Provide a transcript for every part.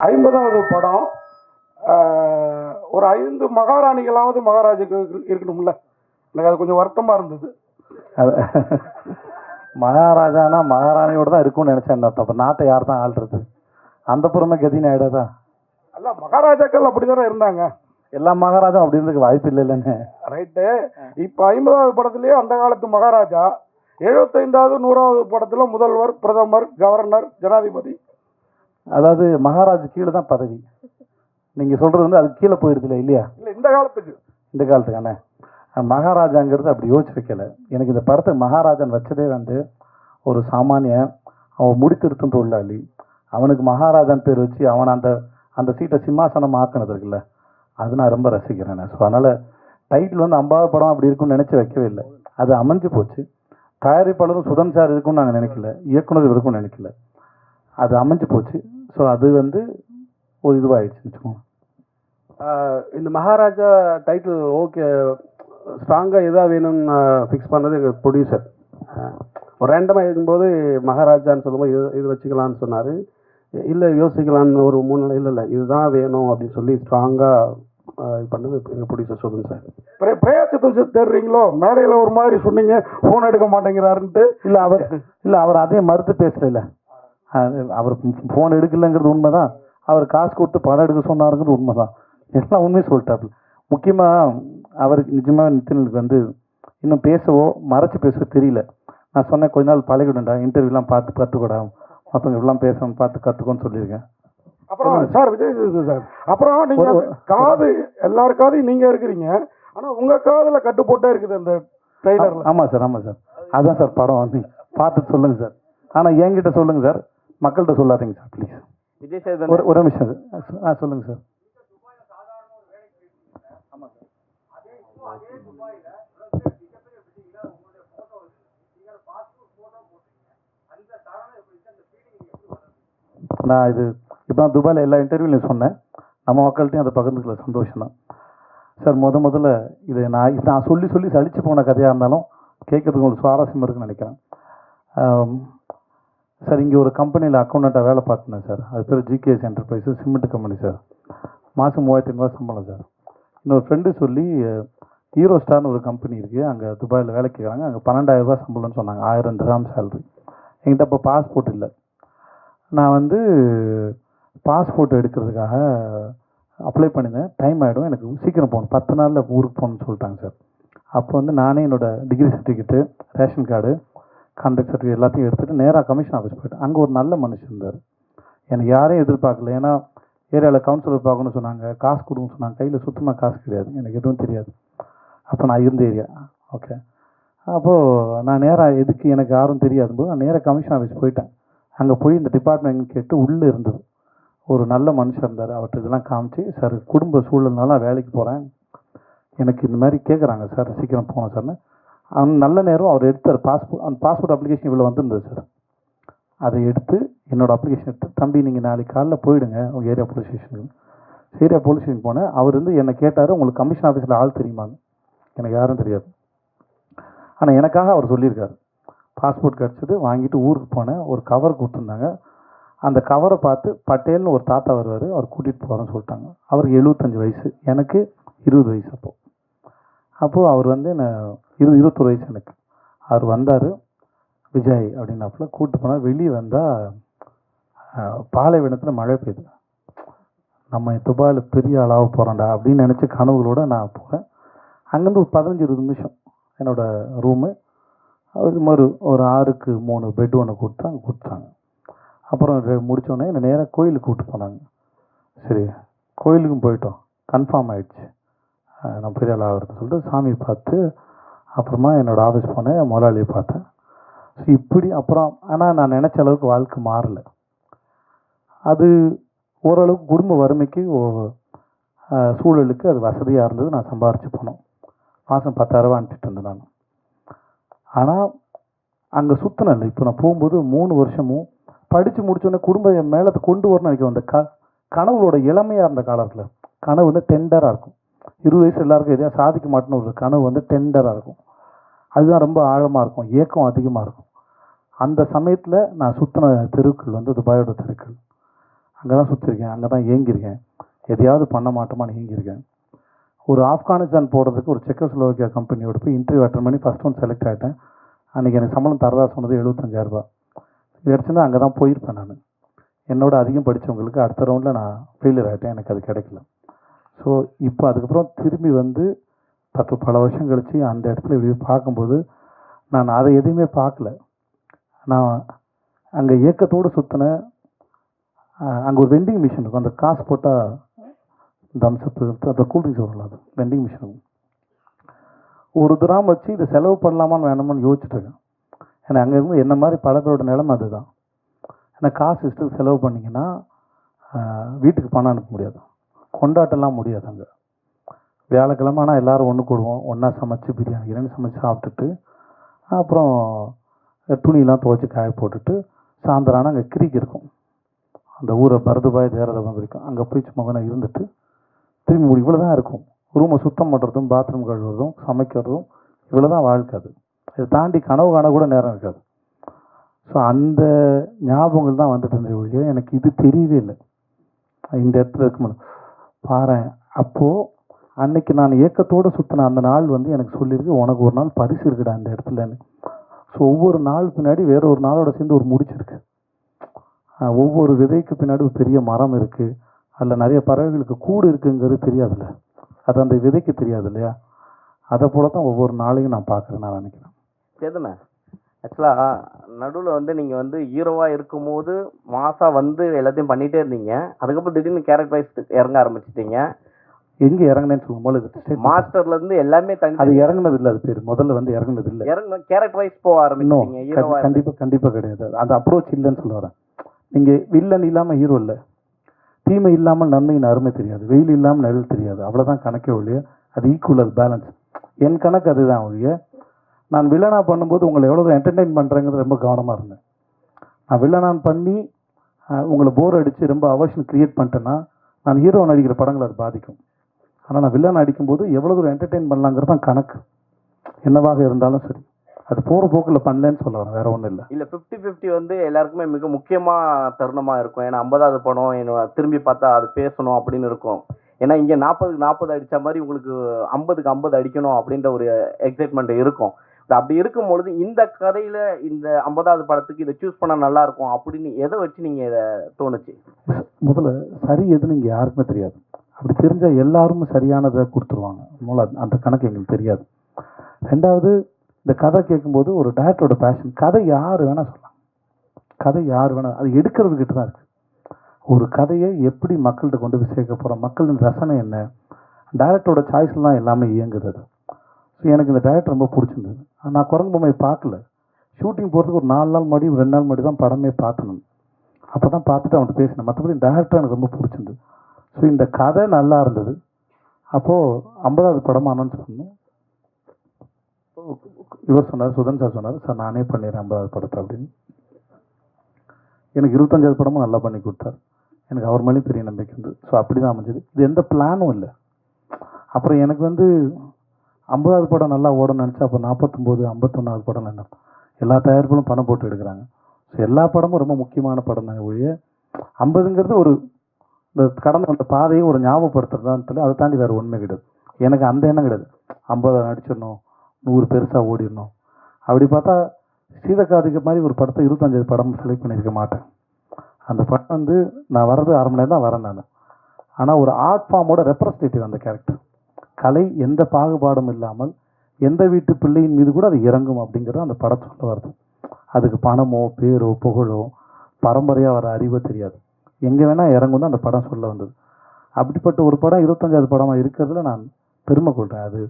ஐம்பதாவது படம் ஒரு ஐந்து மகாராணிகளாவது மகாராஜுக்கு இருக்கு- இருக்கணும்ல. எனக்கு அது கொஞ்சம் வருத்தமா இருந்தது. மகாராஜானா மகாராணியோட தான் இருக்கும்னு நினைச்சேன் அப்ப நாட்டை யார் தான் ஆள்றது? அந்த புறமே கதின்னு ஆயிடாதா அல்ல மகாராஜாக்கள் அப்படிதானே இருந்தாங்க. எல்லா மகாராஜாவும் அப்படி இருந்துக்கு வாய்ப்பு இல்லை இல்லைன்னு ரைட்டு. இப்போ ஐம்பதாவது படத்துலயே அந்த காலத்து மகாராஜா எழுபத்தைந்தாவது நூறாவது படத்துல முதல்வர் பிரதமர் கவர்னர் ஜனாதிபதி அதாவது மகாராஜ் கீழே தான் பதவி. நீங்க சொல்றது வந்து அது கீழே போயிடுதுல இல்லையா? இல்ல இந்த காலத்துக்கு. இந்த காலத்துக்கான. மகாராஜாங்கிறது அப்படி யோசிச்சு வைக்கல. எனக்கு இந்த படத்துக்கு மகாராஜன் வச்சதே வந்து ஒரு சாமானியன் அவன் முடித்திருத்தும் தொழிலாளி. அவனுக்கு மகாராஜான் பேர் வச்சு அவன் அந்த அந்த சீட்டை சிம்மாசனம் ஆக்கினது இருக்குல்ல அது நான் ரொம்ப ரசிக்கிறேன். ஸோ அதனால டைட்டில் வந்து அம்பாவது படம் அப்படி இருக்கும்னு நினைச்சு வைக்கவே இல்லை. அது அமைஞ்சு போச்சு. தயாரிப்பாளரும் சுதன் சார் இருக்கும்னு நாங்கள் நினைக்கல. இயக்குனர் இருக்கும்னு நினைக்கல. அது அமைஞ்சு போச்சு. ஸோ அது வந்து ஒரு வச்சுக்கோங்க. ஆஹ் இந்த மகாராஜா டைட்டில் ஓகே ஸ்ட்ராங்காக எதாக வேணும்னு ஃபிக்ஸ் பண்ணது எங்கள் ப்ரொடியூசர் ஒரு ரேண்டமாக இருக்கும்போது மகாராஜான்னு சொல்லும்போது இது இது வச்சுக்கலான்னு சொன்னார். இல்லை யோசிக்கலான்னு ஒரு மூணு நாள் இல்லை இல்லை இதுதான் வேணும் அப்படின்னு சொல்லி ஸ்ட்ராங்காக இது பண்ணது எங்கள் ப்ரொடியூசர் சொல்லுங்க சார் பிரே- பிரேயச்சத்தம் சார் தேடுறீங்களோ? மேடையில ஒரு மாதிரி சொன்னீங்க போன் எடுக்க மாட்டேங்கிறாருன்ட்டு. இல்ல அவர் இல்ல அவர் அதே மறுத்து பேசல அவர் போன் எடுக்கலங்கிறது உண்மைதான். அவர் காசு கொடுத்து படம் எடுக்க சொன்னாருங்கிறது உண்மைதான். எல்லாம் உண்மையை சொல்லிட்டாப்புல முக்கியமா அவருக்கு நிஜமா நிதினுக்கு வந்து இன்னும் பேசவோ மறைச்சு பேசவோ தெரியல. நான் சொன்னேன் கொஞ்ச நாள் பழகிடும்டா இன்டர்வியூலாம் பார்த்து கற்றுக்கூடா மற்றவங்க இப்படிலாம் பேசணும் பார்த்து கற்றுக்கோன்னு சொல்லியிருக்கேன். அப்புறம் சார் விஜய் சார் அப்புறம் நீங்க ஒரு- அந்த காது எல்லார் காதையும் நீங்க இருக்கிறீங்க. ஆனா உங்க காதுல கட்டு போட்டே இருக்குது அந்த ட்ரைலர்ல ஆமா சார் ஆமா சார். அதான் சார் படம். வந்து பார்த்துட்டு சொல்லுங்க சார். ஆனா என்கிட்ட சொல்லுங்க சார். மக்கள்கிட்ட சொல்லாதீங்க சார் ப்ளீஸ் விஜய் சேதுபதி ஒரு ஒரு நிமிஷம் சார். ஆ சொல்லுங்க சார். நான் இது இப்போ துபாயில் எல்லா இன்டர்வியூலையும் சொன்னேன். நம்ம மக்கள்கிட்டையும் அதை பகிர்ந்துக்கல சந்தோஷம் தான். சார் முத முதல்ல இதை நான் நான் சொல்லி சொல்லி சலிச்சு போன கதையாக இருந்தாலும் கேட்கறதுக்கு ஒரு சுவாரஸ்யம் இருக்குன்னு நினைக்கிறேன். சார் இங்கே ஒரு கம்பெனியில் அக்கௌண்ட்டாக வேலை பார்த்துனேன் சார். அது பேர் GKS enterprise cement company sir. மாதம் மூவாயிரத்தி ஐநூறுவா சம்பளம் சார். இன்னொரு ஃப்ரெண்டு சொல்லி ஹீரோ ஸ்டார்னு ஒரு கம்பெனி இருக்குது அங்கே துபாயில் வேலை கேட்குறாங்க அங்கே பன்னெண்டாயிரம் சம்பளம்னு சொன்னாங்க. ஆயிரம் திராம் சேலரி என்கிட்ட அப்போ பாஸ்போர்ட் இல்லை. நான் வந்து பாஸ்போர்ட் எடுக்கிறதுக்காக அப்ளை பண்ணியிருந்தேன். டைம் ஆகிடும் எனக்கு சீக்கிரம் போகணும். பத்து நாளில் ஊருக்கு போகணும்னு சொல்லிட்டாங்க சார். அப்போ வந்து நானே என்னோட degree certificate ration card conductor எல்லாத்தையும் எடுத்துகிட்டு நேராக கமிஷன் ஆஃபீஸ் போயிட்டேன் அங்கே ஒரு நல்ல மனுஷன் இருந்தார். எனக்கு யாரையும் எதிர்பார்க்கல. ஏன்னா ஏரியாவில் கவுன்சிலர் பார்க்கணும்னு சொன்னாங்க காசு கொடுங்கன்னு சொன்னாங்க. கையில் சுத்தமாக காசு கிடையாது. எனக்கு எதுவும் தெரியாது. அப்போ நான் இருந்த ஏரியா ஓகே அப்போது நான் நேராக எதுக்கு எனக்கு யாரும் தெரியாது போது நான் நேராக கமிஷன் ஆஃபீஸ் போயிட்டேன். அங்கே போய் இந்த டிபார்ட்மெண்ட் கேட்டு உள்ளே இருந்தது. ஒரு நல்ல மனுஷன் இருந்தார். அவர்கிட்ட இதெல்லாம் காமிச்சு சார் குடும்ப சூழல்னால வேலைக்கு போகிறேன் எனக்கு இந்த மாதிரி கேட்குறாங்க சார். சீக்கிரம் போகணும் சார்னு. நல்ல நேரம் அவர் எடுத்தார் பாஸ்போர்ட் அந்த பாஸ்போர்ட் அப்ளிகேஷன் இவ்வளோ வந்திருந்தது சார் அதை எடுத்து என்னோடய அப்ளிகேஷன் எடுத்து தம்பி நீங்கள் நாளைக்கு காலைல போயிடுங்க உங்கள் ஏரியா போலீஸ் ஸ்டேஷனுக்கு ஏரியா போலீஸ் ஸ்டேஷன் போனேன். அவர் வந்து என்னை கேட்டார் உங்களுக்கு கமிஷன் ஆஃபீஸில் ஆள் தெரியுமாங்க எனக்கு யாரும் தெரியாது. ஆனால் எனக்காக அவர் சொல்லியிருக்காரு. பாஸ்போர்ட் கிடச்சிது வாங்கிட்டு ஊருக்கு போனேன். ஒரு கவர் கொடுத்துருந்தாங்க. அந்த கவரை பார்த்து பட்டேல்னு ஒரு தாத்தா வருவார் அவர் கூட்டிகிட்டு போகிறேன்னு சொல்லிட்டாங்க. அவருக்கு எழுபத்தஞ்சு வயசு. எனக்கு இருபது வயசு அப்போது அப்போது அவர் வந்து இரு இருபத்தொரு வயசு எனக்கு. அவர் வந்தார் விஜய் அப்படின்னாப்புல கூப்பிட்டு போனால் வெளியே வந்தால் பாலைவனத்தில் மழை பெய்யுது. நம்ம துபாயில் பெரிய ஆளாக போகிறோம்டா அப்படின்னு நினச்சி கனவுகளோட நான் போகிறேன் அங்கேருந்து ஒரு பதினஞ்சு இருபது நிமிஷம் என்னோட ரூமு அது மாதிரி ஒரு ஆறுக்கு மூணு பெட் ஒன்று கொடுத்து அங்கே கொடுத்தாங்க அப்புறம் முடித்தோடனே என்னை நேராக கோயிலுக்கு கூப்பிட்டு போனாங்க. சரி கோயிலுக்கும் போயிட்டோம். கன்ஃபார்ம் ஆயிடுச்சு. நான் பெரிய ஆள் ஆகிறதுன்னு சொல்லிட்டு சாமி பார்த்து அப்புறமா என்னோடய ஆஃபீஸ் போனேன் முதலாளியை பார்த்தேன். ஸோ இப்படி அப்புறம் ஆனால் நான் நினச்ச அளவுக்கு வாழ்க்கை மாறலை. அது ஓரளவுக்கு குடும்ப வறுமைக்கு ஓ- சூழலுக்கு அது வசதியாக இருந்தது. நான் சம்பாரிச்சு போனோம் மாதம் பத்தாயிரரூபா அனுப்பிச்சிட்டு இருந்தேன் நான். ஆனால் அங்கே சுற்றினேன் இப்போ நான் போகும்போது மூணு வருஷமும் படித்து முடித்தோடனே குடும்பம் என் மேலே அதை கொண்டு வரணும்னு நினைக்கிறேன் அந்த க கனவுகளோட இளமையாக இருந்த காலத்தில் கனவு வந்து டெண்டராக இருக்கும். இருபது வயசு எல்லாருக்கும் எதையும் சாதிக்க மாட்டேன்னு ஒரு கனவு வந்து டெண்டராக இருக்கும். அதுதான் ரொம்ப ஆழமாக இருக்கும் ஏக்கம் அதிகமாக இருக்கும். அந்த சமயத்தில் நான் சுற்றின தெருக்கள் வந்து துபாயோட தெருக்கள். அங்கே தான் சுற்றிருக்கேன் அங்கே தான் ஏங்கியிருக்கேன். எதையாவது பண்ண மாட்டோமான்னு ஏங்கியிருக்கேன். ஒரு ஆப்கானிஸ்தான் போகிறதுக்கு ஒரு செக்கோஸ்லோவாக்கியா கம்பெனியோட போய் இன்டர்வியூ அட்டன் பண்ணி ஃபஸ்ட் ஒன் செலக்ட் ஆகிட்டேன் அன்றைக்கி எனக்கு சம்பளம் தரதா சொன்னது எழுபத்தஞ்சாயிரரூபா கிடச்சுன்னா அங்கே தான் போயிருப்பேன் நான். என்னோட அதிகம் படித்தவங்களுக்கு அடுத்த ரவுண்டில் நான் ஃபெயிலியர் ஆகிட்டேன் எனக்கு அது கிடைக்கல. ஸோ இப்போ அதுக்கப்புறம் திரும்பி வந்து பத்து பல வருஷம் கழித்து அந்த இடத்துல இப்படி பார்க்கும்போது நான் அதை எதையுமே பார்க்கல. நான் அங்கே ஏக்கத்தோடு சுற்றின அங்கே ஒரு வெண்டிங் மிஷின் இருக்கும். அந்த காசு போட்டால் தம்சப்பு அந்த கூல்ட்ரிங்க்ஸ் வரல அது. வெண்டிங் மிஷின் இருக்கும். ஒரு திராம் வச்சு இதை செலவு பண்ணலாமான்னு வேணாமான்னு யோசிச்சுட்ருக்கேன் ஏன்னா அங்கே இருந்து என்ன மாதிரி பல பேரோட நிலைமை அதுதான். ஏன்னா காசு இஷ்டத்துக்கு செலவு பண்ணிங்கன்னா வீட்டுக்கு பணம் அனுப்ப முடியாது. கொண்டாட்டம்லாம் முடியாது அங்கே வியாழக்கிழமை ஆனால் எல்லோரும் ஒன்று கூடுவோம் ஒன்றா சமைச்சு பிரியாணி கிரியாணி சமைச்சு சாப்பிட்டுட்டு அப்புறம் துணியெல்லாம் துவைச்சி காய போட்டுட்டு சாயந்தரம் ஆனால் அங்கே கிரிக்கு இருக்கும். அந்த ஊரை பரதுபாய் தேரதபம் இருக்கும் அங்கே போய் சும்மா கொஞ்ச இருந்துட்டு திரும்பி முடி இவ்வளோ தான் இருக்கும். ரூமை சுத்தம் பண்ணுறதும் பாத்ரூம் கழுவுறதும் சமைக்கிறதும் இவ்வளோ தான் வாழ்க்கை அது. இதை தாண்டி கனவு காண கூட நேரம் இருக்காது. ஸோ அந்த ஞாபகங்கள் தான் வந்துட்டு இருந்தது ஒழிய எனக்கு இது தெரியவே இல்லை. இந்த இடத்துல இருக்கும்போது. பாரேன். அப்போது அன்னைக்கு நான் ஏக்கத்தோடு சுற்றின அந்த நாள் வந்து எனக்கு சொல்லியிருக்கு உனக்கு ஒரு நாள் பரிசு இருக்குடா அந்த இடத்துலன்னு ஸோ ஒவ்வொரு நாள் பின்னாடி வேற ஒரு நாளோட சேர்ந்து ஒரு முடிச்சிருக்கு ஒவ்வொரு விதைக்கு பின்னாடி ஒரு பெரிய மரம் இருக்குது அதில் நிறைய பறவைகளுக்கு கூடு இருக்குங்கிறது தெரியாதுல்ல. அது அந்த விதைக்கு தெரியாது இல்லையா? அதை போல தான் ஒவ்வொரு நாளையும் நான் பார்க்குறேன் நான் நினைக்கிறேன். சேதுண்ணா ஆக்சுவலாக நடுவில் வந்து நீங்கள் வந்து ஹீரோவாக இருக்கும்போது மாசாக வந்து எல்லாத்தையும் பண்ணிகிட்டே இருந்தீங்க. அதுக்கப்புறம் திடீர்னு கேரக்டர் வைஸ் இறங்க ஆரம்பிச்சிட்டீங்க. எங்கே இறங்குனேன்னு சொல்லும் போது மாஸ்டர்லேருந்து எல்லாமே அது தனி. இறங்குனது இல்லை அது பேர். முதல்ல வந்து இறங்குனது இல்லை. இறங்க கேரக்டர் வைஸ் போக ஹீரோவாக கண்டிப்பாக கண்டிப்பாக கிடையாது. அந்த அப்ரோச் இல்லைன்னு சொல்ல வரேன். நீங்கள் வில்லன் இல்லாமல் ஹீரோ இல்லை. தீமை இல்லாமல் நன்மையின் அருமை தெரியாது. வெயில் இல்லாமல் நிழல் தெரியாது. அவ்வளோதான் கணக்கே ஒழிய அது ஈக்குவல் பேலன்ஸ் என் கணக்கு அதுதான் ஒழிய நான் வில்லனா பண்ணும்போது உங்களை எவ்வளோ என்டர்டெயின் பண்ணுறேங்கிறது ரொம்ப கவனமாக இருந்தேன். நான் வில்லனான் பண்ணி உங்களை போர் அடித்து ரொம்ப அவர்ஷன் க்ரியேட் பண்ணிட்டேன்னா நான் ஹீரோ நடிக்கிற படங்களை அது பாதிக்கும். ஆனால் நான் வில்லன் அடிக்கும்போது எவ்வளோ தூரம் என்டர்டெயின் பண்ணலாங்கிறது தான் கணக்கு. என்னவாக இருந்தாலும் சரி. அது போகிற போக்கில் பண்ணலன்னு சொல்ல வரேன் வேற ஒன்றும் இல்லை. இல்லை ஃபிஃப்டி ஃபிஃப்டி வந்து எல்லாருக்குமே மிக முக்கியமாக தருணமாக இருக்கும். ஏன்னா ஐம்பதாவது படம் என்ன திரும்பி பார்த்தா அது பேசணும் அப்படின்னு இருக்கும். ஏன்னா இங்கே நாற்பதுக்கு நாற்பது அடித்த மாதிரி உங்களுக்கு ஐம்பதுக்கு ஐம்பது அடிக்கணும் அப்படின்ற ஒரு எக்ஸைட்மெண்ட் இருக்கும். அப்படி இருக்கும் பொழுது இந்த கதையில் இந்த ஐம்பதாவது படத்துக்கு இதை சூஸ் பண்ணால் நல்லா இருக்கும் அப்படின்னு எதை வச்சு நீங்கள் இதை தோணுச்சு? முதல்ல சரி எதுன்னு இங்கே யாருக்குமே தெரியாது. அப்படி தெரிஞ்சால் எல்லாரும் சரியானதை கொடுத்துருவாங்க. மூல அந்த- கணக்கு எங்களுக்கு தெரியாது. ரெண்டாவது இந்த கதை கேட்கும்போது ஒரு டேரக்டரோட பேஷன் கதை யார் வேணால் சொல்லலாம். கதை யார் வேணால் அது எடுக்கிறதுக்கிட்ட தான் இருக்குது ஒரு கதையை எப்படி மக்கள்கிட்ட கொண்டு போய் சேர்க்க போகிறோம் மக்களின் ரசனை என்ன? டேரக்டரோட சாய்ஸ்லாம் தான் எல்லாமே இயங்குது அது. ஸோ எனக்கு இந்த டேரக்டர் ரொம்ப பிடிச்சிருந்தது. நான் குரங்கு பொம்மை பார்க்கல. ஷூட்டிங் போகிறதுக்கு ஒரு நாலு நாள் முன்னாடி ரெண்டு நாள் முன்னாடி தான் படமே பார்த்தேன் அப்போ தான் பார்த்துட்டு அவன்கிட்ட பேசினேன். மற்றபடி டேரக்டர் எனக்கு ரொம்ப பிடிச்சிருந்தது. ஸோ இந்த கதை நல்லா இருந்தது. அப்போது ஐம்பதாவது படம் அனௌன்ஸ் பண்ணோம் இவர் சொன்னார் சுதன் சார் சொன்னார் சார் நானே பண்ணிடுறேன் ஐம்பதாவது படத்தை அப்படின்னு. எனக்கு இருபத்தஞ்சாவது படமும் நல்லா பண்ணி கொடுத்தார். எனக்கு அவர் மேலேயும் பெரிய நம்பிக்கை இருந்தது. ஸோ அப்படி தான் அமைஞ்சது. இது எந்த பிளானும் இல்லை. அப்புறம் எனக்கு வந்து ஐம்பதாவது படம் நல்லா ஓடணும்னு நினச்சா அப்போ நாற்பத்தொம்போது ஐம்பத்தொன்னாவது படம் என்ன எல்லா தயாரிப்புகளும் பணம் போட்டு எடுக்கிறாங்க. ஸோ எல்லா படமும் ரொம்ப முக்கியமான படம் தான் ஒழிய ஐம்பதுங்கிறது ஒரு இந்த கடந்த அந்த பாதையை ஒரு ஞாபகப்படுத்துறதான்னு சொல்லி அதை தாண்டி வேறு ஒன்றுமே கிடையாது. எனக்கு அந்த எண்ணம் கிடையாது. ஐம்பது நடிச்சிடணும் நூறு பெருசாக ஓடிடணும். அப்படி பார்த்தா சீதக்காதிக்கு மாதிரி ஒரு படத்தை இருபத்தஞ்சாவது படம் செலக்ட் பண்ணியிருக்க மாட்டேன். அந்த படம் வந்து நான் வர்றது அரை மணி நேரம் தான் வரேன் நான். ஆனால் ஒரு ஆர்ட் ஃபார்மோட ரெப்ரஸன்டேட்டிவ் அந்த கேரக்டர் கலை எந்த பாகுபாடும் இல்லாமல் எந்த வீட்டு பிள்ளையின் மீது கூட அது இறங்கும் அப்படிங்கிறது அந்த படம் சொல்ல வருது அதுக்கு பணமோ பேரோ புகழோ பரம்பரையாக வர அறிவோ தெரியாது. எங்கே வேணால் இறங்கும் தான் அந்த படம் சொல்ல வந்தது. அப்படிப்பட்ட ஒரு படம் இருபத்தஞ்சாவது படமாக இருக்கிறதுல நான் பெருமை கொள்கிறேன் அது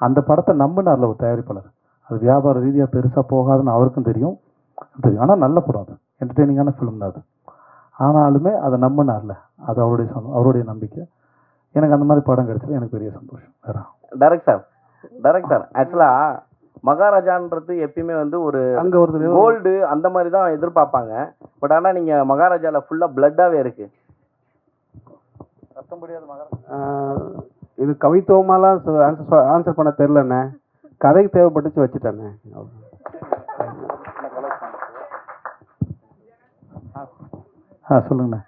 அந்த படத்தை நம்பினார்ல ஒரு தயாரிப்பாளர். அது வியாபார ரீதியாக பெருசாக போகாதுன்னு அவருக்கும் தெரியும். தெரியும். ஆனால் நல்ல படம் அது. என்டர்டெய்னிங்கான ஃபிலிம் தான் அது. ஆனாலுமே அதை நம்பினார்ல. அது அவருடைய சொந்தம் அவருடைய நம்பிக்கை. எனக்கு அந்த மாதிரி படம் கிடைச்சது எனக்கு பெரிய சந்தோஷம். வேற. டேரக்ட் சார் டேரக்ட் சார் ஆக்சுவலாக மகாராஜான்றது எப்பயுமே வந்து ஒரு அங்கே ஒருத்தர் கோல்டு அந்த மாதிரி தான் எதிர்பார்ப்பாங்க. பட் ஆனால் நீங்கள் மகாராஜால ஃபுல்லாக பிளட்டாகவே இருக்கு. ஆஹ் இது கவித்துவமாலாம் ஆன்சர் ஆன்சர் பண்ண தெரிலண்ணே கதைக்கு தேவைப்பட்டுச்சு வச்சுட்டேண்ணே. ஆ சொல்லுங்கண்ணே.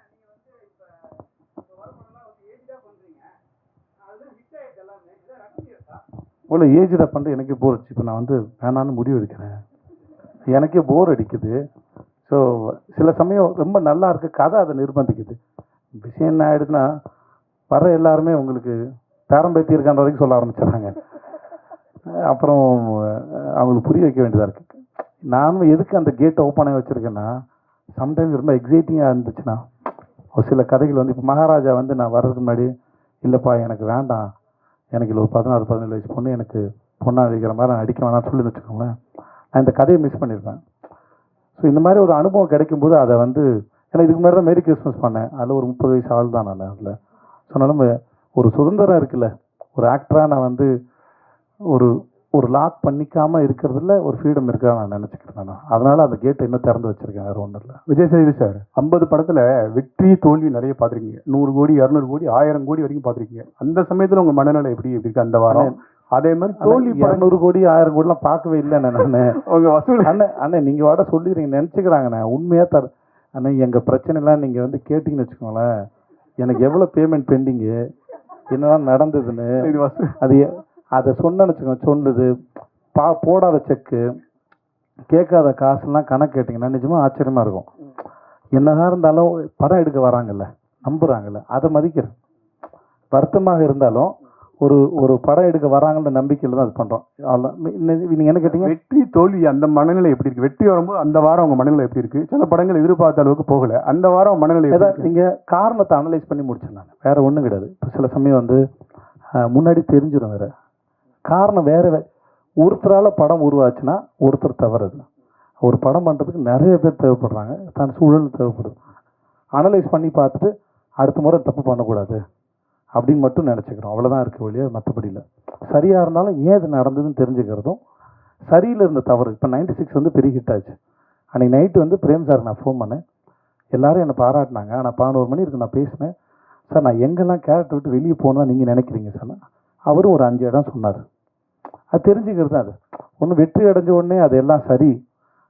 உங்களை ஏஜில் பண்ணிட்டு எனக்கே போர் அடிச்சு இப்போ நான் வந்து வேணான்னு முடிவு எடுக்கிறேன். எனக்கே போர் அடிக்குது. ஸோ சில சமயம் ரொம்ப நல்லா இருக்குது கதை அதை நிர்பந்திக்குது. விஷயம் என்ன ஆயிடுதுன்னா வர எல்லாருமே உங்களுக்கு பேரம்பேத்தி இருக்கான்ற வரைக்கும் சொல்ல ஆரம்பிச்சிடுறாங்க. அப்புறம் அவங்களுக்கு புரிய வைக்க வேண்டியதாக இருக்கு. நானும் எதுக்கு அந்த கேட்டை ஓப்பன் ஆகி வச்சிருக்கேன்னா சம்டைம்ஸ் ரொம்ப எக்ஸைட்டிங்காக இருந்துச்சுன்னா ஒரு சில கதைகள் வந்து இப்போ மகாராஜா வந்து நான் வர்றதுக்கு முன்னாடி இல்லைப்பா எனக்கு வேண்டாம். எனக்கு இல்லை ஒரு பதினாறு பதினேழு வயசு பொண்ணு எனக்கு பொண்ணாக அடிக்கிற மாதிரி நான் அடிக்க வேணாம்னு சொல்லி வச்சுக்கோங்களேன். நான் இந்த கதையை மிஸ் பண்ணியிருப்பேன் ஸோ இந்த மாதிரி ஒரு அனுபவம் கிடைக்கும்போது அதை வந்து ஏன்னா இதுக்கு முன்னாடி தான் மேரி கிறிஸ்மஸ் பண்ணேன். அதில் ஒரு முப்பது வயசு ஆள் தான் நான் அதில். ஸோ நம்ம ஒரு சுதந்திரம் இருக்குல்ல. ஒரு ஆக்டராக நான் வந்து ஒரு ஒரு லாக் பண்ணிக்காம இருக்கிறதுல ஒரு ஃப்ரீடம் இருக்கா நான் நினச்சிக்கிறேன் நான். அதனால அந்த கேட்டை இன்னும் திறந்து வச்சிருக்கேன் வேறு ஒன்றும் இல்லை. விஜய் சேதுபதி சார் ஐம்பது படத்துல வெற்றி தோல்வி நிறைய பார்த்துருக்கீங்க. நூறு கோடி இரநூறு கோடி ஆயிரம் கோடி வரைக்கும் பார்த்துருக்கீங்க. அந்த சமயத்துல உங்க மனநிலை எப்படி எப்படி இருக்கு அந்த வாரம்? அதே மாதிரி தோல்வி இரநூறு கோடி ஆயிரம் கோடிலாம் பார்க்கவே இல்லைண்ணே நான். உங்க வசூல் அண்ணன் அண்ணன் நீங்கள் வாட சொல்லிடுறீங்க நினச்சிக்கிறாங்கண்ணே உண்மையாக தர அண்ணன் எங்கள் பிரச்சனைலாம் நீங்கள் வந்து கேட்டிங்கன்னு வச்சுக்கோங்களேன். எனக்கு எவ்வளோ பேமெண்ட் பெண்டிங்கு என்னதான் நடந்ததுன்னு? அது அதை சொன்னேன்னு வச்சுக்கோங்க சொன்னது பா போடாத செக்கு கேட்காத காசுலாம் கணக்கு கேட்டிங்கன்னா நிஜமாக ஆச்சரியமாக இருக்கும். என்னதான் இருந்தாலும் படம் எடுக்க வராங்கல்ல நம்புகிறாங்கல்ல அதை மதிக்கிறேன். வருத்தமாக இருந்தாலும் ஒரு ஒரு படம் எடுக்க வராங்கன்ற நம்பிக்கையில் தான் அது பண்ணுறோம் நீங்கள் என்ன கேட்டீங்க? வெற்றி தோல்வி அந்த மனநிலை எப்படி இருக்கு? வெற்றி வரும்போது அந்த வாரம் உங்க மனநிலை எப்படி இருக்கு? சில படங்கள் எதிர்பார்த்த அளவுக்கு போகல. அந்த வாரம் மனநிலை ஏதாவது நீங்கள் காரணத்தை அனலைஸ் பண்ணி முடிச்சேன் நான் வேற ஒன்றும் கிடையாது. இப்போ சில சமயம் வந்து முன்னாடி தெரிஞ்சிடும் வேற. காரணம் வேறு ஒருத்தரால் படம் உருவாச்சுன்னா ஒருத்தர் தவறுது. ஒரு படம் பண்ணுறதுக்கு நிறைய பேர் தேவைப்படுறாங்க. தன் சூழல் தேவைப்படுது. அனலைஸ் பண்ணி பார்த்துட்டு அடுத்த முறை தப்பு பண்ணக்கூடாது அப்படின்னு மட்டும் நினச்சிக்கிறோம். அவ்வளோதான் இருக்க வழியா மற்றபடி இல்லை. சரியாக இருந்தாலும் ஏன் இது நடந்ததுன்னு தெரிஞ்சுக்கிறதும் சரியில் இருந்த தவறு. இப்போ நைன்டி சிக்ஸ் வந்து பெரிய ஹிட் ஆச்சு. அன்றைக்கி நைட்டு வந்து பிரேம் சார் நான் ஃபோன் பண்ணேன். எல்லாரும் என்னை பாராட்டினாங்க. ஆனால் பதினோரு மணி இருக்கு நான் பேசினேன். சார் நான் எங்கெல்லாம் கேரக்டர் விட்டு வெளியே போகணும் நீங்கள் நினைக்கிறீங்க? சார் அவரும் ஒரு அஞ்சு இடம் சொன்னார். அது தெரிஞ்சுக்கிறது தான் அது. ஒன்று வெற்றி அடைஞ்ச உடனே அது எல்லாம் சரி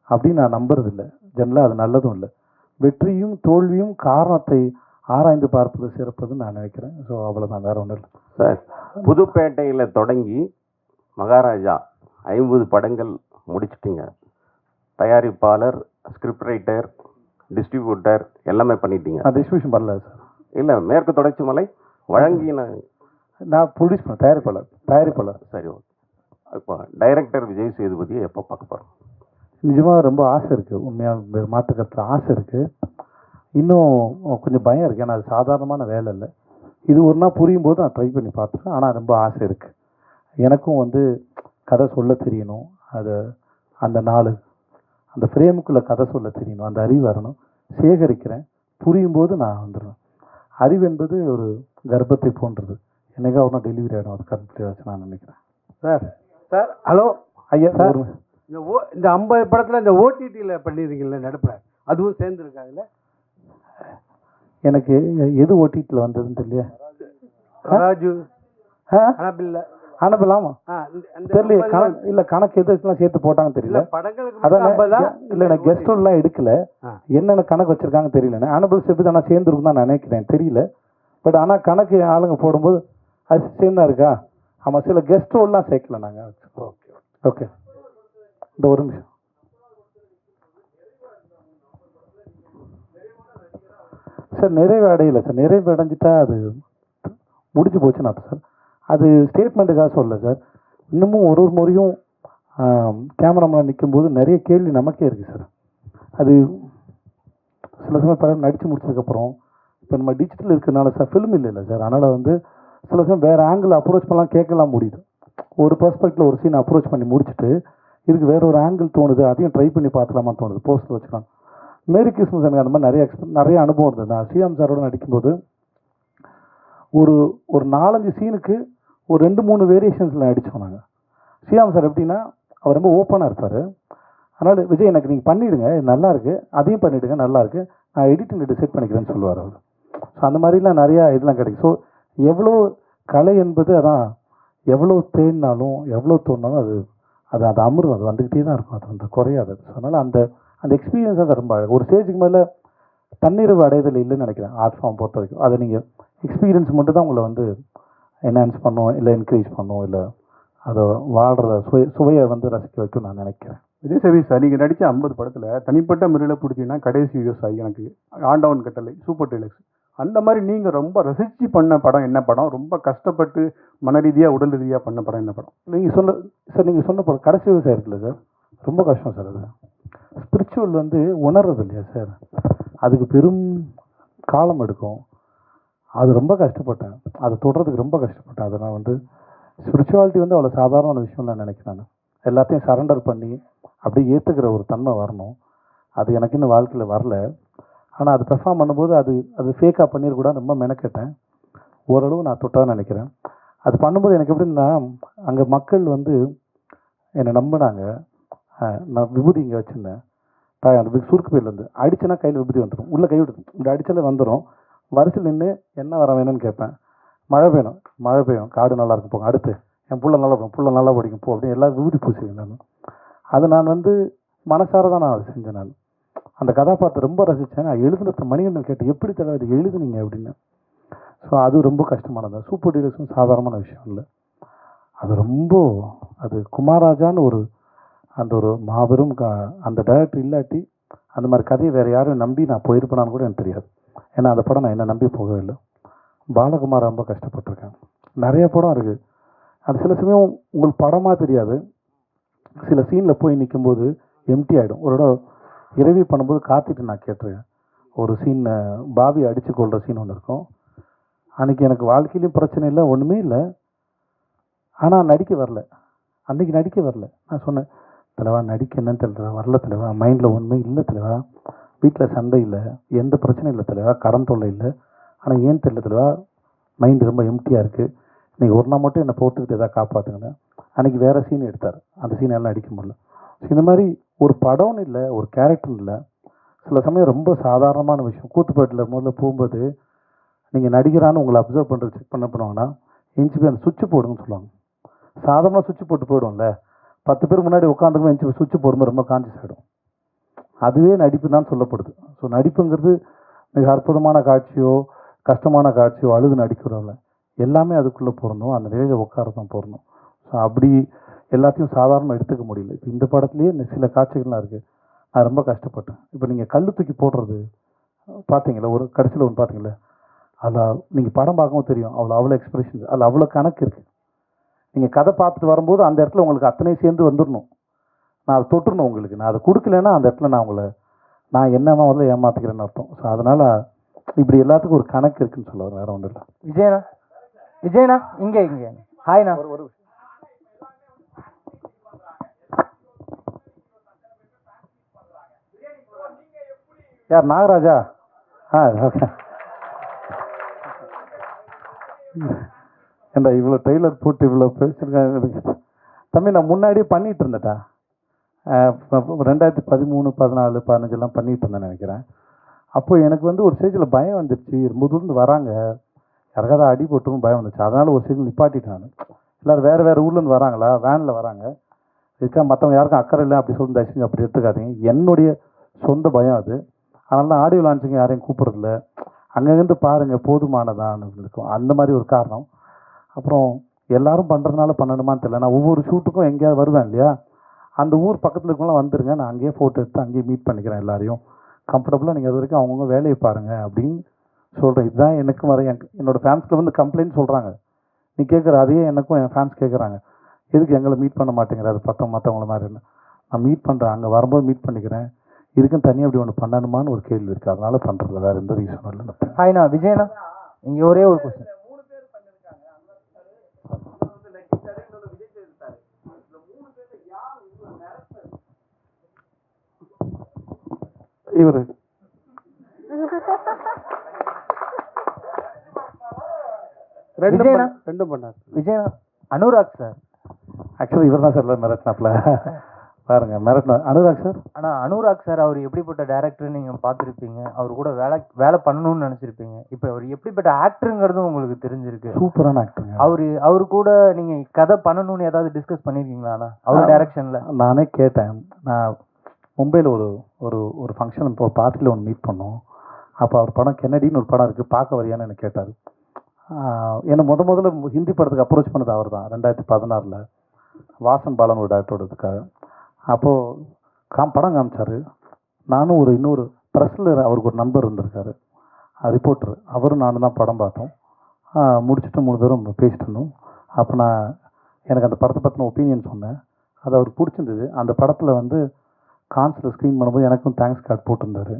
அப்படின்னு நான் நம்புறது இல்லை ஜெனரலாக அது நல்லதும் இல்லை. வெற்றியும் தோல்வியும் காரணத்தை ஆராய்ந்து பார்ப்பது சிறப்பதுன்னு நான் நினைக்கிறேன். ஸோ அவ்வளோதான் வேற ஒன்றும் இல்லை. சார் புதுப்பேட்டையில் தொடங்கி மகாராஜா ஐம்பது படங்கள் முடிச்சிட்டிங்க. தயாரிப்பாளர் ஸ்கிரிப்ட் ரைட்டர் டிஸ்ட்ரிபியூட்டர் எல்லாமே பண்ணிட்டீங்க. நான் டிஸ்ட்ரிபியூஷன் பண்ணல சார் இல்லை மேற்கு தொடர்ச்சி மலை வழங்கின நான் ப்ரொடியூஸ் பண்ண தயாரிப்பாளர் தயாரிப்பாளர். சரி ஓகே. இப்போ டைரக்டர் விஜய் சேதுபதியை எப்போ பார்க்க போகிறோம் நிஜமாக ரொம்ப ஆசை இருக்குது உண்மையாக மாற்றுக்கிறது ஆசை இருக்குது இன்னும் கொஞ்சம் பயம் இருக்குது ஏன்னா அது சாதாரணமான வேலை இல்லை. இது ஒரு நாள் புரியும் போது நான் ட்ரை பண்ணி பார்த்துருக்கேன் ஆனால் ரொம்ப ஆசை இருக்குது எனக்கும் வந்து கதை சொல்ல தெரியணும். அது அந்த நாள் அந்த ஃப்ரேமுக்குள்ளே கதை சொல்ல தெரியணும். அந்த அறிவு வரணும். சேகரிக்கிறேன். புரியும் போது நான் வந்துடுவேன் அறிவு என்பது ஒரு கர்ப்பத்தை போன்றது. என்னைக்கா ஒரு நாள் டெலிவரி ஆகிடும் அது கம்ப்ளீட் ஆச்சு நான் நினைக்கிறேன். Sir sir hello? ஐயா சார். இந்த ஓ இந்த ஐம்பது படத்தில் இந்த ஓடிடியில் பண்ணியிருக்கீங்களா நடுப்பில்? அதுவும் சேர்ந்துருக்கா அதில் எனக்கு எது ஓட்டிட்டில் வந்ததுன்னு தெரியல ராஜு. அனபில்ல. அனுப்பலாமா ஆ இந்த- இந்த தெரியல கணக்கு இல்லை கணக்கு எதுக்கெல்லாம் சேர்த்து போட்டாங்கன்னு இல்ல தெரியல அதான்? இல்லை நான் கெஸ்ட் எல்லாம் எடுக்கல. என்னென்ன கணக்கு வச்சிருக்காங்க தெரியல. அனுபவ செப்பு ஆனால் சேர்ந்துருக்கும் தான் நான் நினைக்கிறேன். தெரியல. பட் ஆனால் கணக்கு ஆளுங்க போடும்போது அது சேர்ந்தா இருக்கா? ஆமாம் சில கெஸ்ட் ரோல்லாம் சேர்க்கல நாங்கள் ஓகே ஓகே இந்த ஒரு நிமிஷம். சார் நிறைவு அடையலை சார். நிறைவு அடைஞ்சிட்டா அது முடிஞ்சு போச்சுன்னா சார். அது ஸ்டேட்மெண்ட்டுக்காக சொல்லலை சார். இன்னமும் ஒரு ஒரு முறையும் கேமராமேன் நிற்கும்போது நிறைய கேள்வி நமக்கே இருக்குது சார். அது சில சமயம் படம் நடித்து முடிச்சதுக்கப்புறம் இப்போ நம்ம டிஜிட்டல் இருக்கிறனால சார் ஃபிலிம் இல்லைல்ல சார். அதனால் வந்து சில சமயம் வேறு ஆங்கிள் அப்ரோச் பண்ணலாம் கேட்கலாம் முடியுது. ஒரு பர்ஸ்பெக்டில் ஒரு சீன் அப்ரோச் பண்ணி முடிச்சுட்டு இதுக்கு வேற ஒரு ஆங்கிள் தோணுது அதையும் ட்ரை பண்ணி பார்த்துக்கலாமா தோணுது போஸ்ட் வச்சுக்கலாம். மேரி கிறிஸ்மஸ் எனக்கு அந்த மாதிரி நிறைய எக்ஸ்ப நிறைய அனுபவம் இருந்தது. நான் சிஎம் சாரோட நடிக்கும்போது ஒரு ஒரு நாலஞ்சு சீனுக்கு ஒரு ரெண்டு மூணு வேரியேஷன்ஸில் நடித்தோம் நாங்கள் சிஎம் சார் எப்படின்னா அவர் ரொம்ப ஓப்பனாக இருப்பார். அதனால் விஜய் எனக்கு நீங்கள் பண்ணிவிடுங்க இது நல்லா அதையும் பண்ணிவிடுங்க நல்லாயிருக்கு நான் எடிட்டிங் டிசைட் பண்ணிக்கிறேன்னு சொல்லுவார் அவர். ஸோ அந்த மாதிரிலாம் நிறையா இதெல்லாம் கிடைக்கும். ஸோ எவ்வளோ கலை என்பது அதான் எவ்வளோ தேடினாலும் எவ்வளோ தோணினாலும் அது அது அது அமரும் அது வந்துக்கிட்டே தான் இருக்கும். அது வந்து குறையாது. ஸோ அதனால் அந்த அந்த எக்ஸ்பீரியன்ஸ் தான் ரொம்ப அழகு. ஒரு ஸ்டேஜுக்கு மேலே தன்னிறைவு அடைதல் இல்லைன்னு நினைக்கிறேன் ஆர்ட் ஃபார்ம் பொறுத்த வரைக்கும். அதை நீங்கள் எக்ஸ்பீரியன்ஸ் மட்டும் தான் உங்களை வந்து என்ஹான்ஸ் பண்ணும் இல்லை என்கரேஜ் பண்ணும் இல்லை அதை வாழ்கிற சுய சுவையை வந்து ரசிக்க வைக்கும் நான் நினைக்கிறேன். விஜய் சேவி சார் நீங்கள் நடித்த ஐம்பது படத்தில் தனிப்பட்ட முறையில் பிடிச்சிங்கன்னா கடைசி யூஸ் ஆகி எனக்கு ஆண்டவன் கட்டளை சூப்பர் டெலக்ஸ் அந்த மாதிரி நீங்கள் ரொம்ப ரசித்து பண்ண படம் என்ன படம்? ரொம்ப கஷ்டப்பட்டு மன ரீதியாக உடல் ரீதியாக பண்ண படம் என்ன படம்? நீங்கள் சொன்ன சார் நீங்கள் சொன்ன படம் கடைசி விவசாயம் இருக்குல்ல சார்? ரொம்ப கஷ்டம் சார் அது. ஸ்பிரிச்சுவல் வந்து உணர்றது இல்லையா சார்? அதுக்கு பெரும் காலம் எடுக்கும். அது ரொம்ப கஷ்டப்பட்டேன். அதை தொடர்றதுக்கு ரொம்ப கஷ்டப்பட்டேன். அதை நான் வந்து ஸ்பிரிச்சுவாலிட்டி வந்து அவ்வளோ சாதாரண விஷயம் நான் நினைக்கிறேன் நான். எல்லாத்தையும் சரண்டர் பண்ணி அப்படியே ஏற்றுக்கிற ஒரு தன்மை வரணும். அது எனக்கு இன்னும் வாழ்க்கையில் வரல. ஆனால் அது பெர்ஃபார்ம் பண்ணும்போது அது அது ஃபேக்காக பண்ணிடக்கூடாது ரொம்ப மெனக்கெட்டேன். ஓரளவு நான் தொட்டான்னு நினைக்கிறேன். அது பண்ணும்போது எனக்கு எப்படின்னா அங்கே மக்கள் வந்து என்னை நம்பினாங்க. நான் விபூதி இங்கே வச்சுருந்தேன். தாய் அந்த சுருக்கு பேர்லேருந்து அடிச்சேன்னா கையில் விபூதி வந்துடும் உள்ளே கை விடுது இப்படி அடிச்சாலே வந்துடும் வரிசையில் நின்று என்ன வர வேணும்னு கேட்பேன். மழை பெய்யணும். மழை பெய்யும். காடு நல்லா இருக்கும். போங்க. அடுத்து. என் புள்ள நல்லா போகும் புள்ள நல்லா படிக்கும் போ. அப்படின்னு எல்லாம் விபூதி பூசுவேன் நான். அது நான் வந்து மனசார தான் நான் அதை செஞ்சேன் நான். அந்த கதாபாத்திரம் ரொம்ப ரசித்தேன் நான் எழுதுனத்தை மணிகண்டன் கேட்டேன் எப்படி தலைவர் எழுதுனீங்க? அப்படின்னு. ஸோ அது ரொம்ப கஷ்டமானது. சூப்பர் டீலர்ஸும் சாதாரணமான விஷயம் இல்லை. அது ரொம்ப அது குமாராஜான்னு ஒரு அந்த ஒரு மாபெரும் க அந்த டைரக்டர் இல்லாட்டி அந்த மாதிரி கதையை வேறு யாரும் நம்பி நான் போயிருப்பேனான்னு கூட எனக்கு தெரியாது. ஏன்னா அந்த படம் நான் என்ன நம்பி போகவே இல்லை. பாலகுமார் ரொம்ப கஷ்டப்பட்டிருக்கேன். நிறைய படம் இருக்குது அது சில சமயம் உங்களுக்கு படமாக தெரியாது. சில சீனில் போய் நிற்கும்போது எம்டி ஆகிடும் ஒரு இடம் இரவி பண்ணும்போது காத்திட்டு நான் கேட்டிருக்கேன். ஒரு சீன் பாபி அடித்து கொள்கிற சீன் ஒன்று இருக்கும். அன்றைக்கி எனக்கு வாழ்க்கையிலையும் பிரச்சனை இல்லை ஒன்றுமே இல்லை. ஆனால் நடிக்க வரல. அன்றைக்கி நடிக்க வரல. நான் சொன்னேன் தலைவா நடிக்க என்னன்னு தெரியல வரல தலைவா மைண்டில் ஒன்றுமே இல்லை தலைவா. வீட்டில் சண்டை இல்லை எந்த பிரச்சனையும் இல்லை தலைவா கடன் தொல்லை இல்லை. ஆனால் ஏன் தெரியல தலைவா மைண்டு ரொம்ப எம்டியாக இருக்குது நீங்கள் ஒரு நாள் மட்டும் என்னை போட்டுக்கிட்டு எதாவது காப்பாற்றுங்க அன்றைக்கி வேறு சீன் எடுத்தார். அந்த சீன் எல்லாம் அடிக்க முடியல. இந்த மாதிரி ஒரு படம்னு இல்லை ஒரு கேரக்டர் இல்லை சில சமயம் ரொம்ப சாதாரணமான விஷயம். கூத்துப்பாட்டில் முதல்ல போகும்போது நீங்கள் நடிகரான்னு உங்களை அப்சர்வ் பண்ணுறது செக் பண்ண பண்ணுவாங்கன்னா எஞ்சி போய் அந்த சுவிட்ச் போடுங்கன்னு சொல்லுவாங்க. சாதாரணமாக சுவிட்ச் போட்டு போயிடும்ல பத்து பேர் முன்னாடி உட்காந்துக்கும் எஞ்சி போய் சுவிட்ச் போடும்போது ரொம்ப கான்சியஸ் ஆகிடும் அதுவே நடிப்பு தான் சொல்லப்படுது. ஸோ நடிப்புங்கிறது மிக அற்புதமான காட்சியோ கஷ்டமான காட்சியோ அழுது நடிக்கிறோம்ல. எல்லாமே அதுக்குள்ளே பொருந்தும். அந்த நிலையில் உட்கார தான் பொருந்தும். ஸோ அப்படி எல்லாத்தையும் சாதாரணமாக எடுத்துக்க முடியல. இப்போ இந்த படத்துலேயே இந்த சில காட்சிகள்லாம் இருக்குது நான் ரொம்ப கஷ்டப்பட்டேன். இப்போ நீங்கள் கல்லு தூக்கி போடுறது பார்த்தீங்களா ஒரு கடைசியில் ஒன்று பார்த்தீங்களா அதில் நீங்கள் படம் பார்க்கவும் தெரியும். அவ்வளோ அவ்வளோ எக்ஸ்பிரஷன் அதில் அவ்வளோ கணக்கு இருக்குது நீங்கள் கதை பார்த்துட்டு வரும்போது அந்த இடத்துல உங்களுக்கு அத்தனை சேர்ந்து வந்துடணும். நான் அதை தொட்டுறணும் உங்களுக்கு. நான் அதை கொடுக்கலன்னா அந்த இடத்துல நான் உங்களை நான் என்னமா முதல்ல ஏமாத்திக்கிறேன்னு அர்த்தம். ஸோ அதனால் இப்படி எல்லாத்துக்கும் ஒரு கணக்கு இருக்குன்னு சொல்ல வரேன். வேற ஒன்றும் இல்லை. விஜயண்ணா விஜயண்ணா இங்கே இங்கே. ஹாய்ண்ணா யார் நாகராஜா ஆ ஓகே ஏண்டா இவ்வளோ டெய்லர் போட்டு இவ்வளோ பேசியிருக்காங்க தம்பி நான் முன்னாடியே பண்ணிட்டு இருந்தேன்டா ரெண்டாயிரத்தி பதிமூணு பதினாலு பதினஞ்செல்லாம் பண்ணிட்டு இருந்தேன் நினைக்கிறேன் அப்போது எனக்கு வந்து ஒரு ஸ்டேஜில் பயம் வந்துருச்சு முதுர்ந்து வராங்க யாருக்காவது அடி போட்டும் பயம் வந்துச்சு அதனால் ஒரு ஸ்டேஜில் நிப்பாட்டிட்டேன் நான் எல்லாரும் வேறு வேறு ஊர்லேருந்து வராங்களா வேனில் வராங்க இதுக்காக மற்றவங்க யாருக்கும் அக்கறை இல்லை அப்படி சொல்லி தயவு செஞ்சு அப்படி எடுத்துக்காதீங்க என்னுடைய சொந்த பயம் அது அதனால தான் ஆடியோ லான்ச்சிங்க யாரையும் கூப்பிட்றதில்ல. அங்கேருந்து பாருங்கள் போதுமானதான்னு இருக்கும். அந்த மாதிரி ஒரு காரணம். அப்புறம் எல்லாரும் பண்ணுறதுனால பண்ணணுமான்னு தெரியல. நான் ஒவ்வொரு ஷூட்டுக்கும் எங்கேயாவது வருவேன் இல்லையா? அந்த ஊர் பக்கத்தில் இருக்கவங்களாம் வந்துருங்க. நான் அங்கேயே ஃபோட்டோ எடுத்து அங்கேயே மீட் பண்ணிக்கிறேன் எல்லாரையும். கம்ஃபர்டபுளாக நீங்கள் அது வரைக்கும் அவங்கவுங்க வேலையை பாருங்கள் அப்படின்னு சொல்கிறேன் இதுதான் எனக்கும் வர என் என்னோட ஃபேன்ஸில் வந்து கம்ப்ளைண்ட் சொல்கிறாங்க நீ கேட்குற அதையே எனக்கும் என் ஃபேன்ஸ் கேட்குறாங்க. எதுக்கு எங்களை மீட் பண்ண மாட்டேங்கிறாரு பக்கம் மற்றவங்கள மாதிரி. நான் மீட் பண்ணுறேன் அங்கே வரும்போது மீட் பண்ணிக்கிறேன். இதுக்கும் தனியாக அப்படி ஒன்று பண்ணணுமான்னு ஒரு கேள்வி இருக்குது அதனால பண்ணுறதில்ல வேறு எந்த ரீசனும் இல்லை. ஹாய்ண்ணா விஜயண்ணா இங்கே ஒரே ஒரு கொஸ்டின் இவர். விஜயனா? பண்ண- ரெண்டும் பண்ணார். விஜயண்ணா அனுராக் சார். ஆக்சுவலி இவர் தான் சார் மிரட்டினாப்ல. பாருங்க மிரட்டின அனுராக் சார் ஆனால் அனுராக் சார் அவர் எப்படிப்பட்ட டேரக்டர் நீங்கள் பார்த்துருப்பீங்க. அவர் கூட வேலை வேலை பண்ணணும்னு நினச்சிருப்பீங்க. இப்போ அவர் எப்படிப்பட்ட ஆக்டருங்கிறதும் உங்களுக்கு தெரிஞ்சிருக்கு. சூப்பரான ஆக்டருங்க அவரு அவர் கூட நீங்கள் கதை பண்ணணும்னு ஏதாவது டிஸ்கஸ் பண்ணியிருக்கீங்களாண்ணா அவர் டைரக்ஷனில் நானே கேட்டேன். நான் மும்பையில் ஒரு ஒரு ஒரு ஃபங்க்ஷன் இப்போ பார்ட்டியில் ஒன்று மீட் பண்ணோம். அப்போ அவர் படம் கென்னடின்னு ஒரு படம் இருக்குது பார்க்க வரியான்னு எனக்கு கேட்டார். என்னை முத முதல்ல ஹிந்தி படத்துக்கு அப்ரோச் பண்ணது அவர் தான் ரெண்டாயிரத்தி பதினாறில். வாசன் பாலன் ஒரு டேரக்டரோடதுக்காக அப்போது காம் படம் காமிச்சார். நானும் ஒரு இன்னொரு ப்ரெஸ்ஸில் அவருக்கு ஒரு நண்பர் இருந்திருக்காரு. ரிப்போர்ட்டர் அவரும் நானும் தான் படம் பார்த்தோம். முடிச்சுட்டு மூணு பேரும் பேசிட்டு இருந்தோம். அப்போ நான் எனக்கு அந்த படத்தை பற்றின ஒப்பீனியன் சொன்னேன். அது அவருக்கு பிடிச்சிருந்தது. அந்த படத்தில் வந்து கான்ஸில் ஸ்க்ரீன் பண்ணும்போது எனக்கும் தேங்க்ஸ் கார்டு போட்டிருந்தாரு.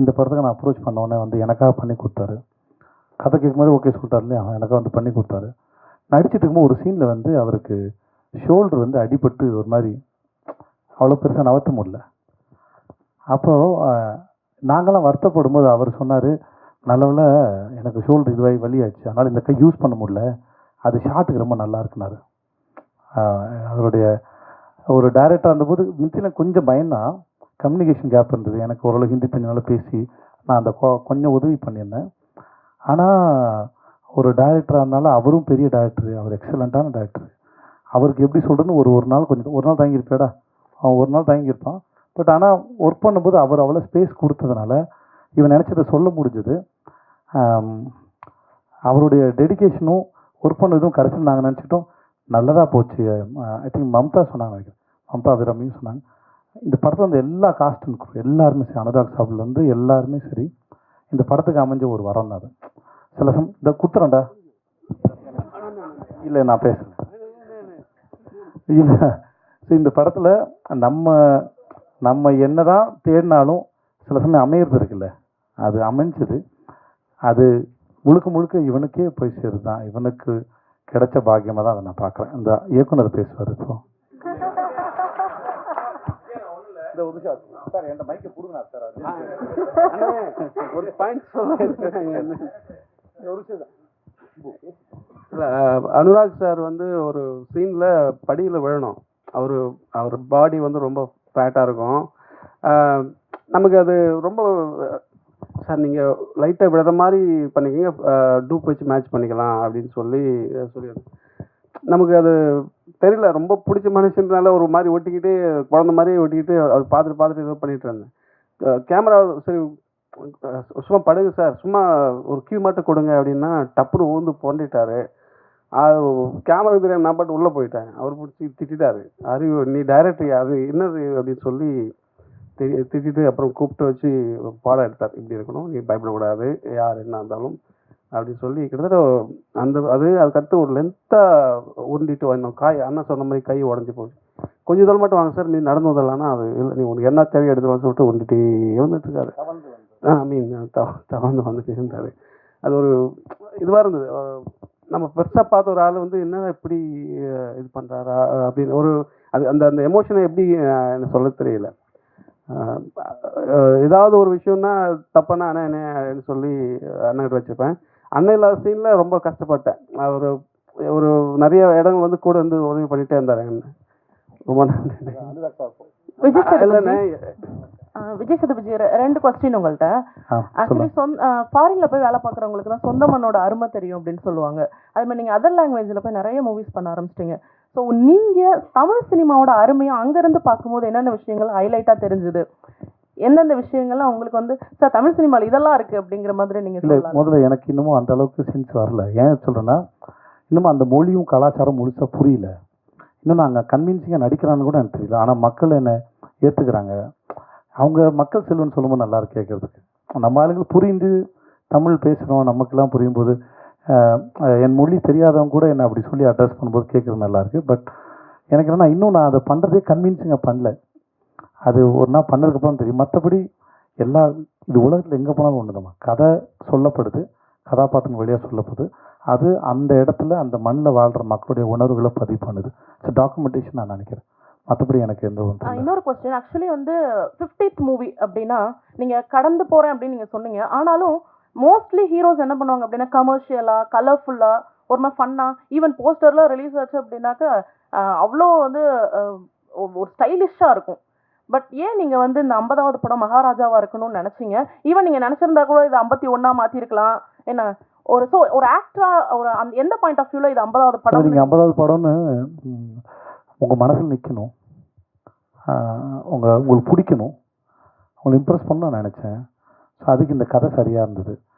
இந்த படத்துக்கு நான் அப்ரோச் பண்ணோடனே வந்து எனக்காக பண்ணி கொடுத்தாரு. கதை கேட்கும்போது ஓகே சொல்லிட்டார் இல்லையா? எனக்காக வந்து பண்ணி கொடுத்தாரு. நடிச்சிட்டு இருக்கும்போது ஒரு சீனில் வந்து அவருக்கு ஷோல்டர் வந்து அடிபட்டு ஒரு மாதிரி அவ்வளோ பெருசாக நகர்த்த முடியல. அப்போது நாங்களாம் வருத்தப்படும் போது அவர் சொன்னார் நல்லவில் எனக்கு ஷோல்டர் இதுவாகி வழியாச்சு அதனால் இந்த கை யூஸ் பண்ண முடியல அது ஷாட்டுக்கு ரொம்ப நல்லா இருக்குனாரு. அதனுடைய ஒரு டைரக்டர் இருந்தபோது முற்றிலும் கொஞ்சம் பயந்தான் கம்யூனிகேஷன் கேப் இருந்தது. எனக்கு ஓரளவு ஹிந்தி தெரிஞ்சனால பேசி நான் அந்த கொ- கொஞ்சம் உதவி பண்ணியிருந்தேன். ஆனால் ஒரு டைரக்டராக இருந்தாலும் அவரும் பெரிய டேரக்டர் அவர் எக்ஸலண்ட்டான டேரக்டர் அவருக்கு எப்படி சொல்கிறதுன்னு ஒரு ஒரு நாள் கொஞ்சம் ஒரு நாள் தங்கியிருப்பேடா. அவன் ஒரு நாள் தங்கியிருப்பான் பட் ஆனால் ஒர்க் பண்ணும்போது அவர் அவ்வளோ ஸ்பேஸ் கொடுத்ததுனால இவன் நினச்சதை சொல்ல முடிஞ்சது. அவருடைய டெடிகேஷனும் ஒர்க் பண்ணதும் கடைசியில் நாங்கள் நினச்சிட்டோம் நல்லதாக போச்சு. ஐ திங்க் மம்தா சொன்னாங்க நினைக்கிறேன். மம்தா விரமியும் சொன்னாங்க. இந்த படத்தில் வந்து எல்லா காஸ்டும் எல்லாருமே சரி. அனுராக் சாப்பிட்லேருந்து எல்லாருமே சரி. இந்த படத்துக்கு அமைஞ்ச ஒரு வரம் தான் அது. சில சம் இந்த குத்துறேன்டா. இல்லை நான் பேசுகிறேன் இல்லை ஸோ இந்த படத்தில் நம்ம நம்ம என்னதான் தேடினாலும் சில சமயம் அமையிறது இருக்குல்ல? அது அமைஞ்சது. அது முழுக்க முழுக்க இவனுக்கே போய் சேருது தான் இவனுக்கு கிடைச்ச பாக்கியமாக தான் அதை நான் பார்க்குறேன். இந்த இயக்குனர் பேசுவார் இப்போ. அனுராக் சார் வந்து ஒரு சீனில் படியில் விழணும். அவர் அவர் பாடி வந்து ரொம்ப ஃபேட்டாக இருக்கும். நமக்கு அது ரொம்ப சார் நீங்கள் லைட்டாக விடுற மாதிரி பண்ணிக்கோங்க. டூப் வச்சு மேட்ச் பண்ணிக்கலாம் அப்படின்னு சொல்லி அஹ், சொல்லியிருந்தேன் நமக்கு அது தெரியல ரொம்ப பிடிச்ச மனுஷனால ஒரு மாதிரி ஒட்டிக்கிட்டு குழந்த மாதிரி ஒட்டிக்கிட்டு அது பார்த்துட்டு பார்த்துட்டு ஏதோ பண்ணிகிட்டு இருந்தேன். கேமரா சரி சும்மா படுங்க சார். சும்மா ஒரு கியூ மட்டும் கொடுங்க அப்படின்னா டப்புனு ஊந்து போண்டிட்டாரு அது கேமரா தெரியாம நான் பாட்டு உள்ளே போயிட்டேன். அவர் பிடிச்சி திட்டிட்டாரு. அறிவு நீ டைரக்டர் அது என்னது? அப்படின்னு சொல்லி திட்டி திட்டிட்டு அப்புறம் கூப்பிட்டு வச்சு பாடம் எடுத்தார். இப்படி இருக்கணும். நீ பயப்படக்கூடாது. யார் என்ன இருந்தாலும் அப்படின்னு சொல்லி கிட்டத்தட்ட அந்த அது அதுக்கடுத்து ஒரு லென்த்தாக உருண்டிட்டு வரணும் காய் அண்ணன் சொன்ன மாதிரி கை உடஞ்சி போச்சு. கொஞ்சம் தூரம் மட்டும் வாங்க சார் நீ நடந்து வந்துடலாம்னா அது இல்லை. நீ உனக்கு என்ன தேவையோ எடுத்து வந்து சொல்லிட்டு உருண்டுட்டே வந்துட்டு இருக்காரு ஐ மீன் தவந்து வந்துட்டு இருந்தார். அது ஒரு இதுவாக இருந்தது. நம்ம பெருசாக பார்த்த ஒரு ஆள் வந்து என்ன இப்படி அஹ், இது பண்ணுறாரா அப்படின்னு ஒரு அது அந்த அந்த எமோஷனை எப்படி எனக்கு சொல்ல தெரியல. ஏதாவது ஒரு விஷயம்னா தப்பானா அண்ணா என்ன சொல்லி அண்ணன் வச்சுப்பேன் அண்ணன் இல்லாத சீனில் ரொம்ப கஷ்டப்பட்டேன். அவர் ஒரு நிறைய இடங்கள் வந்து கூட வந்து உதவி பண்ணிகிட்டே இருந்தார் அண்ணன். ரொம்ப நன்றி. இல்லைண்ணே விஜய் சேதுபதி ரெண்டு கொஸ்டின் உங்கள்கிட்ட ஆக்சுவலி சொந்த ஃபாரின்ல போய் வேலை பார்க்குறவங்களுக்கு தான் சொந்த மண்ணோட அருமை தெரியும் அப்படின்னு சொல்லுவாங்க. அது மாதிரி நீங்க அதர் லாங்குவேஜ்ல போய் நிறைய மூவிஸ் பண்ண ஆரம்பிச்சிட்டீங்க. ஸோ நீங்க தமிழ் சினிமாவோட அருமையை அங்கிருந்து பார்க்கும்போது என்னென்ன விஷயங்கள் ஹைலைட்டா தெரிஞ்சுது? எந்தெந்த விஷயங்கள்லாம் உங்களுக்கு வந்து சார் தமிழ் சினிமால இதெல்லாம் இருக்கு அப்படிங்கிற மாதிரி நீங்க இல்லை சொல்லலாம். முதல்ல எனக்கு இன்னமும் அந்த அளவுக்கு சென்ஸ் வரல. ஏன் சொல்கிறேன்னா இன்னமும் அந்த மொழியும் கலாச்சாரம் முழுசாக புரியல. இன்னும் நாங்கள் கன்வின்சிங்காக நடிக்கிறான்னு கூட எனக்கு தெரியல. ஆனால் மக்கள் என்னை ஏற்றுக்கிறாங்க அவங்க மக்கள் செல்வன் சொல்லும்போது நல்லா இருக்கு கேட்கறதுக்கு. நம்ம ஆளுங்கள் புரிந்து தமிழ் பேசுகிறோம் நமக்கெல்லாம் புரியும் போது என் மொழி தெரியாதவங்க கூட என்னை அப்படி சொல்லி அட்ரஸ் பண்ணும்போது கேட்குறது நல்லாயிருக்கு பட் எனக்கு என்னென்னா இன்னும் நான் அதை பண்ணுறதே கன்வின்சிங்காக பண்ணல. அது ஒரு நாள் பண்ணதுக்கப்புறம் தெரியும். மற்றபடி எல்லா இது உலகத்தில் எங்கே போனாலும் ஒன்று தான் கதை சொல்லப்படுது கதாபாத்திரம் வழியாக சொல்லப்படுது. அது அந்த இடத்துல அந்த மண்ணில் வாழ்கிற மக்களுடைய உணர்வுகளை பதிவு பண்ணுது. ஸோ டாக்குமெண்டேஷன் நான் நினைக்கிறேன். மற்றபடி எனக்கு எந்த. இன்னொரு கொஸ்டின் ஆக்சுவலி வந்து ஃபிஃப்டித் மூவி அப்படின்னா நீங்க கடந்து போறேன் அப்படின்னு நீங்க சொன்னீங்க. ஆனாலும் மோஸ்ட்லி ஹீரோஸ் என்ன பண்ணுவாங்க அப்படின்னா கமர்ஷியலா கலர்ஃபுல்லா ஒரு மாதிரி ஃபன்னா ஈவன் போஸ்டர்ல ரிலீஸ் ஆச்சு அப்படின்னாக்க அவ்வளோ வந்து ஒரு- ஒரு ஸ்டைலிஷா இருக்கும். பட் ஏன் நீங்க வந்து இந்த ஐம்பதாவது படம் மகாராஜாவா இருக்கணும்னு நினைச்சீங்க? ஈவன் நீங்க நினைச்சிருந்தா கூட இது ஐம்பத்தி ஒண்ணா மாத்திருக்கலாம். என்ன ஒரு ஸோ ஒரு ஆக்டரா ஒரு அந்த எந்த பாயிண்ட் ஆஃப் வியூல இது ஐம்பதாவது படம் நீங்கள் ஐம்பதாவது படம்னு உங்கள் மனசில் நிற்கணும் உங்கள் உங்களுக்கு பிடிக்கணும். உங்களை இம்ப்ரெஸ் பண்ண நான் நினச்சேன். ஸோ அதுக்கு இந்த கதை சரியாக இருந்தது.